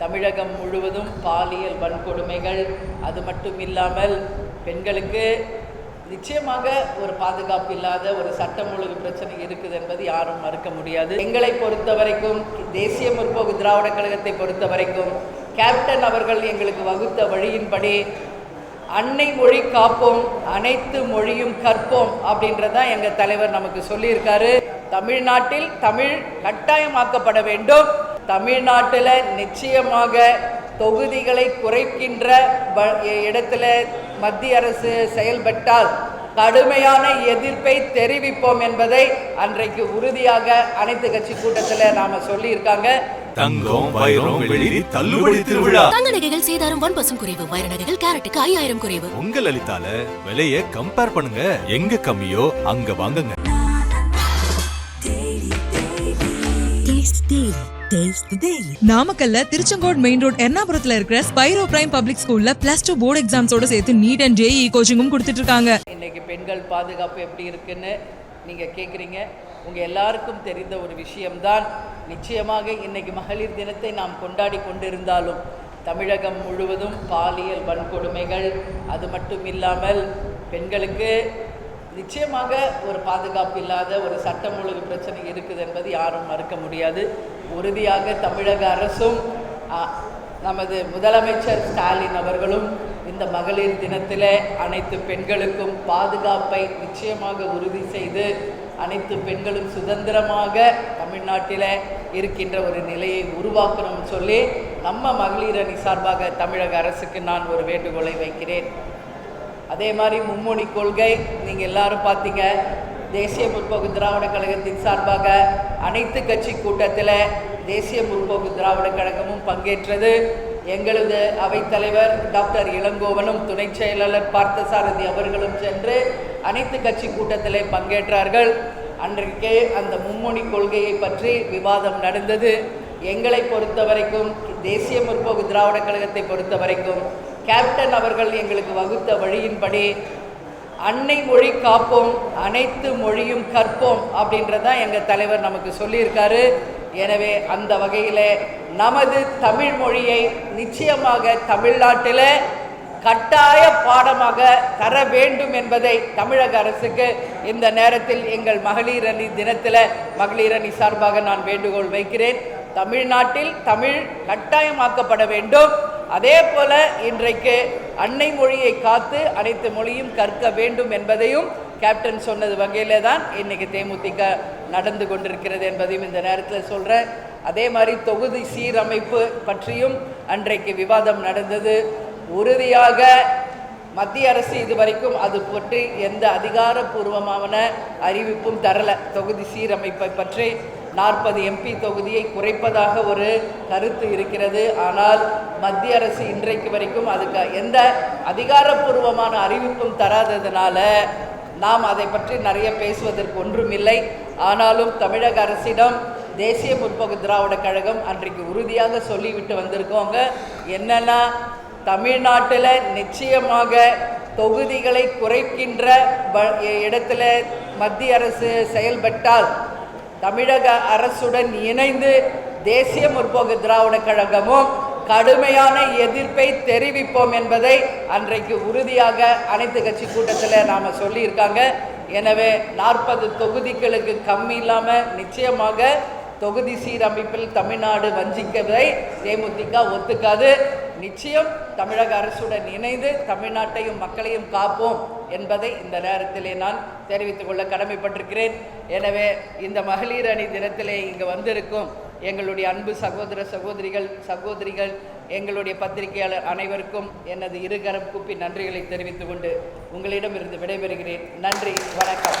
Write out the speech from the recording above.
தமிழகம் முழுவதும் பாலியல் வன்கொடுமைகள். அது மட்டும் இல்லாமல் பெண்களுக்கு நிச்சயமாக ஒரு பாதுகாப்பு இல்லாத ஒரு சட்டம் ஒழுங்கு பிரச்சனை இருக்குது என்பது யாரும் மறுக்க முடியாது. எங்களை பொறுத்த வரைக்கும் தேசிய முற்போக்கு திராவிட கழகத்தை பொறுத்த வரைக்கும் கேப்டன் அவர்கள் எங்களுக்கு வகுத்த வழியின்படி அன்னை மொழி காப்போம் அனைத்து மொழியும் கற்போம் அப்படின்றதான் எங்கள் தலைவர் நமக்கு சொல்லியிருக்காரு. தமிழ்நாட்டில் தமிழ் கட்டாயமாக்கப்பட வேண்டும். தமிழ்நாட்டில் நிச்சயமாக தொகுதிகளை குறைக்கின்ற இடத்துல மத்திய அரசு செயல்பட்டால் கடுமையான எதிர்ப்பை தெரிவிப்போம் என்பதை அன்றைக்கு உறுதியாக அனைத்து கட்சி கூட்டத்தில் நாம சொல்லியிருக்காங்க. தங்கம் வைரம் வெள்ளி தள்ளுபடி திருவிழா. தங்க நகைகள் சேதாரம் ஒன் பர்சன்ட் குறைவு வைர நகைகள் கேரட்டுக்கு ஐயாயிரம் குறைவு. உங்க லலிதால விலைய கம்பேர் பண்ணுங்க. எங்க கம்மியோ அங்க வாங்குங்க. நாமக்கல்ல திருச்செங்கோடு மெயின் ரோட் எர்ணாபுரத்துல இருக்கிற ஸ்பைரோ பிரைம் பப்ளிக் ஸ்கூல்ல பிளஸ் டூ போர்டு எக்ஸாம்ஸோட சேர்த்து நீட் அண்ட் ஜேஇ கோச்சிங்கும் கொடுத்துட்டு இருக்காங்க. இன்னைக்கு பெண்கள் பாதுகாப்பு எப்படி இருக்குன்னு நீங்கள் கேட்குறீங்க உங்கள் எல்லாருக்கும் தெரிந்த ஒரு விஷயம்தான். நிச்சயமாக இன்னைக்கு மகளிர் தினத்தை நாம் கொண்டாடி கொண்டிருந்தாலும் தமிழகம் முழுவதும் பாலியல் வன்கொடுமைகள் அது மட்டும் இல்லாமல் பெண்களுக்கு நிச்சயமாக ஒரு பாதுகாப்பு இல்லாத ஒரு சட்டம் ஒழுங்கு பிரச்சனை இருக்குது என்பது யாரும் மறுக்க முடியாது. உறுதியாக தமிழக அரசும் நமது முதலமைச்சர் ஸ்டாலின் அவர்களும் இந்த மகளிர் தினத்தில் அனைத்து பெண்களுக்கும் பாதுகாப்பை நிச்சயமாக உறுதி செய்து அனைத்து பெண்களும் சுதந்திரமாக தமிழ்நாட்டில் இருக்கின்ற ஒரு நிலையை உருவாக்கணும்னு சொல்லி நம்ம மகளிர் அணி சார்பாக தமிழக அரசுக்கு நான் ஒரு வேண்டுகோளை வைக்கிறேன். அதே மாதிரி மும்மொழி கொள்கை நீங்கள் எல்லாரும் பார்த்தீங்க. தேசிய முற்போக்கு திராவிட கழகத்தின் சார்பாக அனைத்து கட்சி கூட்டத்தில் தேசிய முற்போக்கு திராவிட கழகமும் பங்கேற்றது. எங்களது அவைத்தலைவர் டாக்டர் இளங்கோவனும் துணை செயலாளர் பார்த்தசாரதி அவர்களும் சென்று அனைத்து கட்சி கூட்டத்திலே பங்கேற்றார்கள். அன்றைக்கே அந்த மும்மொழி கொள்கையை பற்றி விவாதம் நடந்தது. எங்களை பொறுத்த வரைக்கும் தேசிய முற்போக்கு திராவிட கழகத்தை பொறுத்த வரைக்கும் கேப்டன் அவர்கள் எங்களுக்கு வகுத்த வழியின்படி அன்னை மொழி காப்போம் அனைத்து மொழியும் கற்போம் அப்படின்றதான் எங்கள் தலைவர் நமக்கு சொல்லியிருக்காரு. எனவே அந்த வகையில் நமது தமிழ் மொழியை நிச்சயமாக தமிழ்நாட்டில் கட்டாய பாடமாக தர வேண்டும் என்பதை தமிழக அரசுக்கு இந்த நேரத்தில் எங்கள் மகளிரணி தினத்தில் மகளிரணி சார்பாக நான் வேண்டுகோள் வைக்கிறேன். தமிழ்நாட்டில் தமிழ் கட்டாயமாக்கப்பட வேண்டும். அதே போல இன்றைக்கு அன்னை மொழியை காத்து அனைத்து மொழியும் கற்க வேண்டும் என்பதையும் கேப்டன் சொன்னது வகையில தான் இன்னைக்கு தேமுதிக நடந்து கொண்டிருக்கிறது என்பதையும் இந்த நேரத்தில் சொல்கிறேன் அதே மாதிரி தொகுதி சீரமைப்பு பற்றியும் அன்றைக்கு விவாதம் நடந்தது. உறுதியாக மத்திய அரசு இதுவரைக்கும் அது பற்றி எந்த அதிகாரப்பூர்வமான அறிவிப்பும் தரல. தொகுதி சீரமைப்பை பற்றி நாற்பது எம்பி தொகுதியை குறைப்பதாக ஒரு கருத்து இருக்கிறது. ஆனால் மத்திய அரசு இன்றைக்கு வரைக்கும் அதுக்கு எந்த அதிகாரப்பூர்வமான அறிவிப்பும் தராததுனால நாம் அதை பற்றி நிறைய பேசுவதற்கு ஒன்றுமில்லை. ஆனாலும் தமிழக அரசிடம் தேசிய முற்போக்கு திராவிட கழகம் அன்றைக்கு உறுதியாக சொல்லிவிட்டு வந்திருக்கோங்க. என்னன்னா தமிழ்நாட்டில் நிச்சயமாக தொகுதிகளை குறைக்கின்ற இடத்துல மத்திய அரசு செயல்பட்டால் தமிழக அரசுடன் இணைந்து தேசிய முற்போக்கு திராவிட கழகமும் கடுமையான எதிர்ப்பை தெரிவிப்போம் என்பதை அன்றைக்கு உறுதியாக அனைத்து கட்சி கூட்டத்தில் நாம் சொல்லியிருக்காங்க. எனவே நாற்பது தொகுதிகளுக்கு கம்மி இல்லாமல் நிச்சயமாக தொகுதி சீரமைப்பில் தமிழ்நாடு வஞ்சிக்கதை தேமுதிக ஒத்துக்காது. நிச்சயம் தமிழக அரசுடன் இணைந்து தமிழ்நாட்டையும் மக்களையும் காப்போம் என்பதை இந்த நேரத்திலே நான் தெரிவித்துக் கொள்ள கடமைப்பட்டிருக்கிறேன். எனவே இந்த மகளிர் அணி தினத்திலே இங்கு வந்திருக்கும் எங்களுடைய அன்பு சகோதர சகோதரிகள் சகோதரிகள் எங்களுடைய பத்திரிகையாளர் அனைவருக்கும் எனது இருகரம் கூப்பி நன்றிகளை தெரிவித்துக் கொண்டு உங்களிடமிருந்து விடைபெறுகிறேன். நன்றி வணக்கம்.